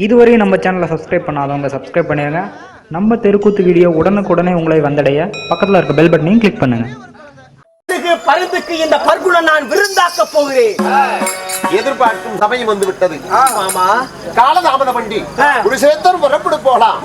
இதுவரையும் நம்ம சேனலை சப்ஸ்கிரைப் பண்ணாதவங்க சப்ஸ்கிரைப் பண்ணிடுங்க நம்ம தெருக்கூத்து வீடியோ உடனுக்குடனே உங்களை வந்தடைய. பக்கத்தில் இருக்க பெல் பட்டனையும் கிளிக் பண்ணுங்கள் பருந்துக்கு இந்த பர்குணம் நான் விருந்தாக்க போகிறேன். எதிர்பார்க்கும் சமயம் வந்து விட்டது. ஆமா காலதாமத வண்டி ஆ. குருசேத்தர் புறப்படு போலாம்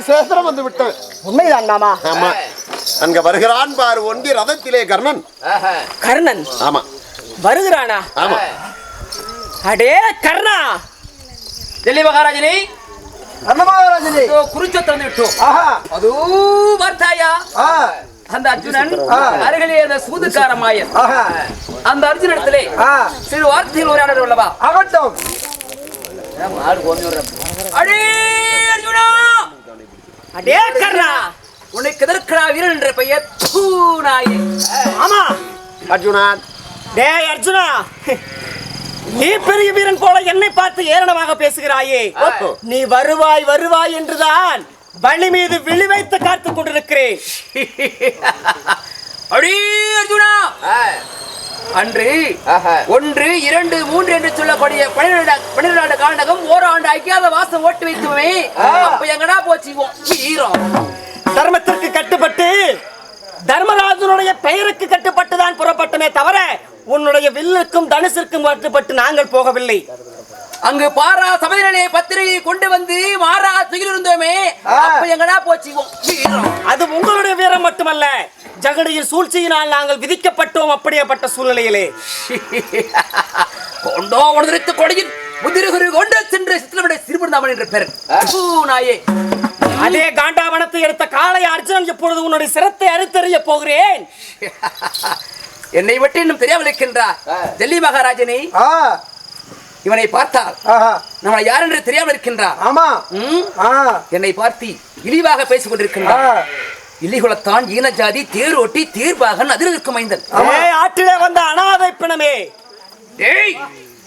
குருசேத்திரம் வந்து விட்டது. உண்மைதான் மாமா ஆமா. அங்க வருகிறான் பாரு ஒண்டி ரதத்திலே கர்ணன். கர்ணன்? ஆமா. வருகிறானா? ஆமா. அடே கர்ணா! டெல்லி மகாராஜனே. கர்ணமகாராஜனே இதோ குறிச்சொத்து வந்து விட்டோம் ஆஹா. அதோ பார்த்தாயா ஆ. அந்த அர்ஜுனன் ஆ. அருகிலே அந்த சூதுக்கார மாயன். அந்த அர்ஜுனிடத்திலே சிறு வார்த்தையில் உரையாடல் உள்ளவா? அடே அர்ஜுனா! அடே கர்ணா உனக்கு எதற்கடா வீரன் என்ற பெயர்? தூ நாயே. ஆமா. அர்ஜுனா டேய் அர்ஜுனா. நீ பெரிய வீரன் போல என்னை பார்த்து ஏளனமாக பேசுகிறாயே. நீ வருவாய் வருவாய் என்றுதான் வழி மீது விழி வைத்து காத்துக் கொண்டிருக்கிறேன். அடே அர்ஜுனா. அன்று ஒன்று இரண்டு மூன்று என்று சொல்லக்கூடிய பன்னிரண்டு பன்னிரண்டு காண்டகம் ஓராண்டு ஐக்கியாத வாசம் ஓட்டு வைத்துமே. அப்ப எங்கடா போச்சு தர்மத்திற்கு கட்டுப்பட்டு தர்மராஜனுடைய பெயருக்கு கட்டுப்பட்டு தான் புறப்பட்டமே தவிர உன்னுடைய வில்லுக்கும் தனுசிற்கும் கட்டுப்பட்டு நாங்கள் போகவில்லை. அங்கு பாரா சபையிலே பத்திரிகை கொண்டு வந்து மாறா துயில் இருந்தோமே அப்ப எங்கடா போச்சு? அது உங்களுடைய வீரம் மட்டுமல்ல. ஜகடியின் சூழ்ச்சியினால் நாங்கள் விதிக்கப்பட்டோம் அப்படியேப்பட்ட சூழ்நிலையிலே. கொண்டோ உணர்த்து கொடையில் முதிருகுரு கொண்டு சென்று சித்திரவிட சிறுபுந்தாமன் என்ற பெயர். நாயே. அதே காண்டாவனத்தை எடுத்த காளை அர்ஜுனன் இப்பொழுது உன்னுடைய சிரத்தை அறுத்தறிய போகிறேன். என்னை விட்டு இன்னும் தெரியாமல் இருக்கின்றார் டெல்லி மகாராஜனே இவனை பார்த்தால் நம்மளை யார் என்று தெரியாமல் இருக்கின்றார். ஆமா? என்னை பார்த்து இழிவாக பேசிக் கொண்டிருக்கின்றார். இலிகுலத்தான் ஈன ஜாதி தேர் ஓட்டி தேர்பாகன் அதில் இருக்கும் மைந்தன் ஆற்றிலே வந்த அனாதை பிணமே. ஏய்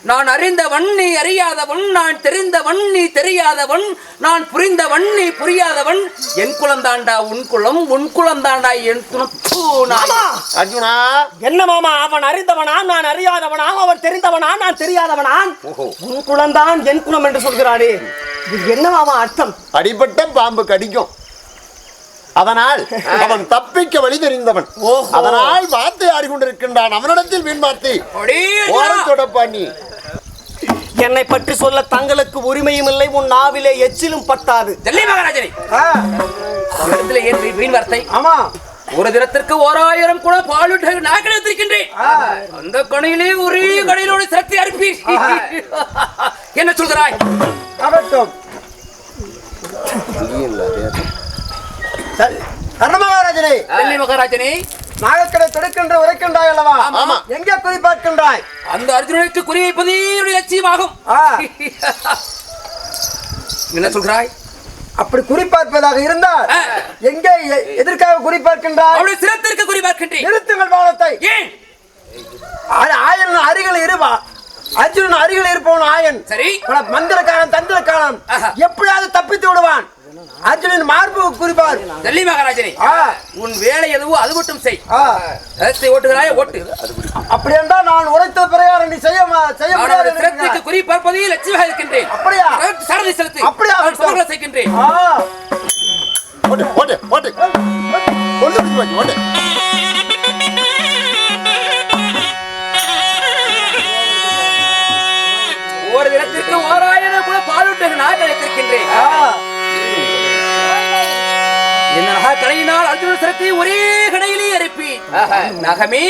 நான் அறிந்தவன் நீ அறியாதவன் நான் தெரிந்தவன் நீ தெரியாதவன் நான் புரிந்தவன் நீ புரியாதவன் என் குலந்தாண்டா உன் குலம் உன் குலந்தாண்டா என் குலம் தூ, நாயே. அர்ஜுனா! என்ன மாமா? அவன் அறிந்தவனா நான் அறியாதவனா அவன் தெரிந்தவனா நான் தெரியாதவனான் உன் குலம்தான் என் குலம் என்று சொல்கிறானே இது என்ன மாமா அர்த்தம்? அடிபட்ட பாம்பு கடிக்கும். அதனால் அவன் தப்பிக்க வழி தெரிந்தவன். அதனால் வார்த்தை ஆடிக்கொண்டிருக்கின்றான். அவனிடத்தில் வீண் வார்த்தை. நீ. என்னை பற்றி சொல்ல தங்களுக்கு உரிமையும் இல்லை உன் நாவிலே எச்சிலும் பட்டாது. டெல்லி மகாராஜனே. இடத்துல ஏன் வீண் வார்த்தை? ஆமா. ஒரு தினத்திற்கு ஓராயிரம் கூட பாலுட்டு நான் கிடைத்திருக்கின்றேன் அந்த கணையிலே ஒரே கடையிலோடு சிரத்தை அனுப்பி என்ன சொல்கிறாய்? ஆகட்டும். கர்ணமகாராஜனே டெல்லி மகாராஜனே. நாகக்கடை தொடுக்கின்ற உரைக்கின்றாய் அல்லவா. எங்கே குறிப்பார்க்கின்றாய் அந்த அர்ஜுனனுக்கு குறி வைப்பதே லட்சியமாகும். என்ன சொல்கிறாய்? அப்படி குறிப்பார்ப்பதாக இருந்தால். எங்கே எதற்காக குறிப்பார்க்கின்றாய் அவருடைய சிரத்திற்கு குறி பார்க்கின்றேன். நிறுத்துங்கள் பாலத்தை. ஏன்? ஆயன் அருகில் இருவா அர்ஜுனன் அருகில் இருப்பவன் ஆயன். சரி. மந்திரக்காரன் தந்திரக்காரன். எப்படியாவது தப்பித்து விடுவான். அர்ஜுனன் மார்பு குறிப்பார் டெல்லி மகாராஜனே. உன் வேலை எதுவோ அது மட்டும் செய் ஓட்டுகிறாய் ஓட்டு அப்படி என்றால் நான் உரைத்த பிரகாரம் நீ செய்ய செய்ய முடியாது சிரத்திற்கு இருக்கிறாய். குறி பார்ப்பதே லட்சியமாக இருக்கின்றேன் அப்படியா? சாரதி செலுத்து அப்படியா? சுமங்கலம் செய்கின்றேன். ஓட்டு ஓட்டு ஓட்டு போச்சு, ஓட்டு ஒரு தினத்திற்கு ஓராயிரம் சிரத்தை ஒரே கடையிலே அனுப்பி நகமே.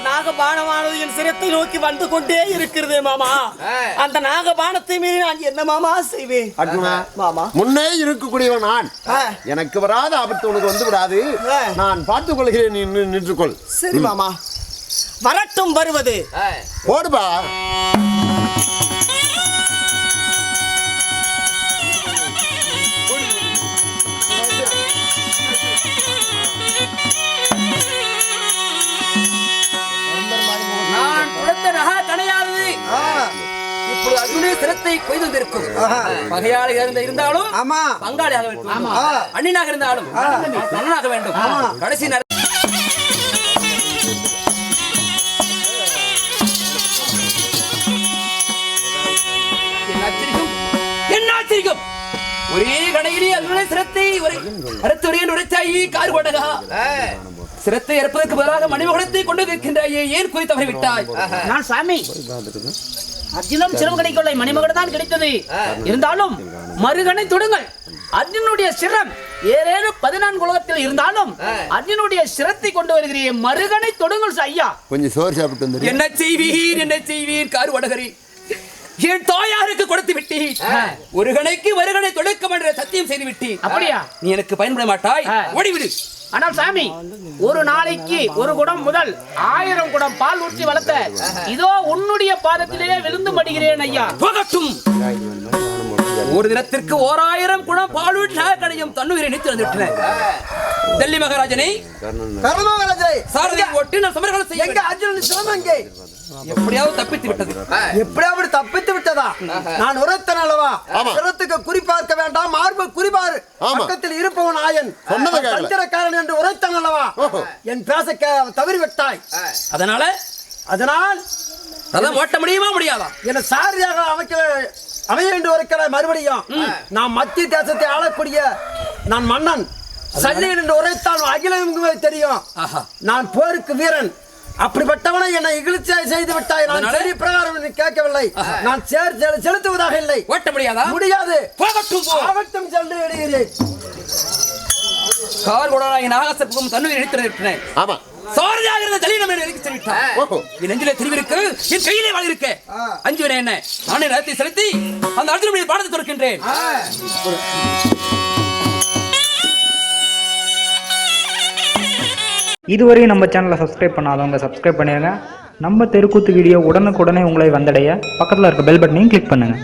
நாகாப நாகபானமானது என் சிரத்தை நோக்கி வந்து கொண்டே இருக்கிறது மாமா. அந்த நாகபானத்தை மீறி நான் என்ன மாமா செய்வேன்? அர்ஜுனா மாமா. முன்னே இருக்கக்கூடியவன் நான். எனக்கு வராத ஆபத்து உனக்கு வந்து விடாது. நான் பார்த்துக் கொள்கிறேன் நீ நின்று- நின்றுக்கொள். சரி மாமா. வரட்டும் வருவது. போடுபா சிரத்தை கொய்து வந்திருக்கும் பகையாளியாக இருந்த இருந்தாலும் ஆமா. பங்காளியாக வேண்டும் அண்ணனாக இருந்தாலும் அண்ணனாக வேண்டும். கடைசி நேர- என்ன ஆச்சரியம்? என்ன ஆச்சரியம்? ஒரே கடையிலே அர்ஜுனே சிரத்தை ஒரு அறுத்து வருகின்ற உரைச்சாயி கார் கொண்டகா. சிரத்தை இறப்பதற்கு பதிலாக மணிமகுடத்தை கொண்டு இருக்கின்றாயே ஏன் குறி தவறி விட்டாய்? நான் சாமி. அர்ஜுனம் சிரம் கிடைக்கவில்லை. மணிமகடு தான் கிடைத்தது. இருந்தாலும் மறுகணை தொடுங்கள். அர்ஜுனுடைய சிரம் ஏறேனும் பதினான்கு உலகத்தில் இருந்தாலும் அர்ஜுனுடைய சிரத்தை கொண்டு வருகிறேன். மறுகணை தொடுங்கள் ஐயா. கொஞ்சம் சோறு சாப்பிட்டு என்ன செய்வீர் என்ன செய்வீர் கார் வடகரி. என் தாயாருக்கு கொடுத்து விட்டீர். ஒரு கணைக்கு வருகனை தொடுக்கம் என்ற சத்தியம் செய்து விட்டீர். அப்படியா? நீ எனக்கு பயன்பட மாட்டாய். ஓடிவிடு. ஆனால் சாமி ஒரு நாளைக்கு ஒரு குடம் முதல் ஆயிரம் குடம் பால் ஊற்றி வளர்த்த இதோ உன்னுடைய பாதத்திலேயே விழுந்து மடிகிறேன் ஐயா. ஒரு தினத்திற்கு ஓராயிரம் குணம் பாலூட்டி கடையும் தன்னுயிரை நினைத்து வந்துவிட்டன டெல்லி மகாராஜனை கர்மராஜை சாரதி ஓட்டு நான் சமரகம் செய்ய எப்படியாவது தப்பித்து விட்டது. எப்படி அப்படி தப்பித்து விட்டதா? நான் உரைத்தன் அல்லவா? ஆமா. சிரத்துக்கு குறிப்பார்க்க வேண்டாம் மார்பு குறிப்பார் ஆமா. பக்கத்தில் இருப்பவன் ஆயன். சந்திரக்காரன் என்று உரைத்தன் அல்லவா. என் பேச தவறி விட்டாய் அதனால அதனால் ரதம் ஓட்ட முடியுமா முடியாதா? என சாரியாக அமைக்க அமைய வேண்டும் இருக்கிற மறுபடியும். நான் மத்திய தேசத்தை ஆளக்கூடிய நான் மன்னன். சல்லியன் என்று உரைத்தால் அகிலம் தெரியும். ஆஹா. நான் போருக்கு வீரன். அப்படிப்பட்டவனை என்னை இகிழ்ச்சியை செய்து விட்டாய். நான்? சரி பிரகாரம் கேட்கவில்லை. நான் சேர் செலு- செலுத்துவதாக இல்லை. ஓட்ட முடியாதா? முடியாது. போகட்டும் ஆகட்டும் சென்று விடுகிறேன் கார் கொடராய் நாகசப்பும் தன்னுயிர் இணைத்து விட்டன ஆமா. சாரதியாக இருந்த ஜலீனம் என்னை இறக்கி. என் நெஞ்சிலே தெரிவிருக்கு என் கையிலே வாழ் இருக்க அஞ்சு வரை என்ன? நானே ரதத்தை செலுத்தி அந்த அர்ஜுனுடைய பாடத்தை துறக்கின்றேன். இதுவரை நம்ம சேனலை சப்ஸ்கிரைப் பண்ணாதவங்க சப்ஸ்கிரைப் பண்ணிடுங்க நம்ம தெருக்கூத்து வீடியோ உடனுக்குடனே உங்களை வந்தடைய. பக்கத்தில் இருக்க பெல் பட்டனையும் கிளிக் பண்ணுங்கள்